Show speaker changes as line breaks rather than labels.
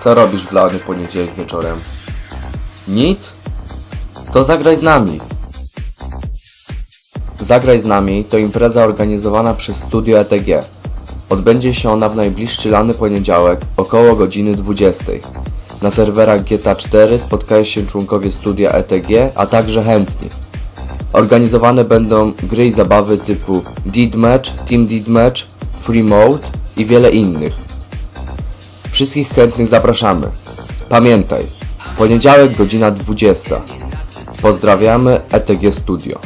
Co robisz w lany poniedziałek wieczorem? Nic? To zagraj z nami. Zagraj z nami to impreza organizowana przez Studio ETG. Odbędzie się ona w najbliższy lany poniedziałek około godziny 20. Na serwerach GTA 4 spotkają się członkowie studia ETG, a także chętni. Organizowane będą gry i zabawy typu Deathmatch, Team Deathmatch, Free Mode i wiele innych. Wszystkich chętnych zapraszamy. Pamiętaj, poniedziałek godzina 20. Pozdrawiamy ETG Studio.